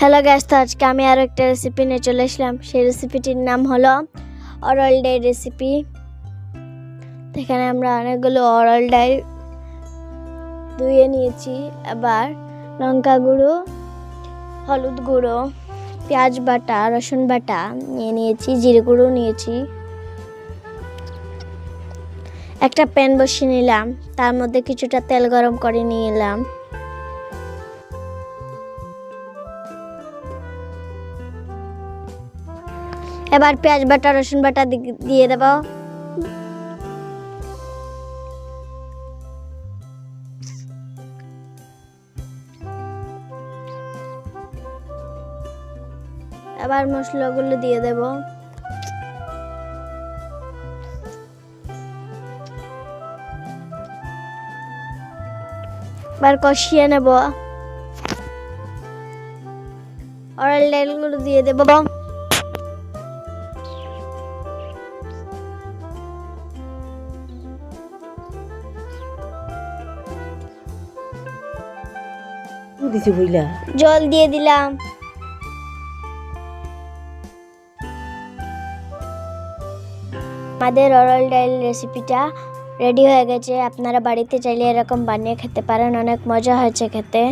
Hello gas তো আজকে আমি আরও একটা রেসিপি নিয়ে চলে আসলাম। সেই রেসিপিটির নাম হলো অরল ডাই রেসিপি এখানে আমরা অনেকগুলো অরল ডাই ধুয়ে নিয়েছি। আবার লঙ্কা গুঁড়ো, হলুদ গুঁড়ো, পেঁয়াজ বাটা, রসুন বাটা নিয়ে নিয়েছি, জিরে গুঁড়ো নিয়েছি। একটা প্যান বসিয়ে নিলাম। তার মধ্যে কিছুটা তেল গরম করে নিয়ে এলাম। এবার পেঁয়াজ বাটা, রসুন বাটা দিয়ে দেব। এবার মশলাগুলো দিয়ে দেব। এবার কষিয়ে নেব। অরেল ডালগুলো দিয়ে দেবো। দিছি জল দিয়ে দিলাম। আমাদের অরল ডাইল রেসিপিটা রেডি হয়ে গেছে। আপনারা বাড়িতে চাইলে এরকম বানিয়ে খেতে পারেন, অনেক মজা হয়েছে খেতে।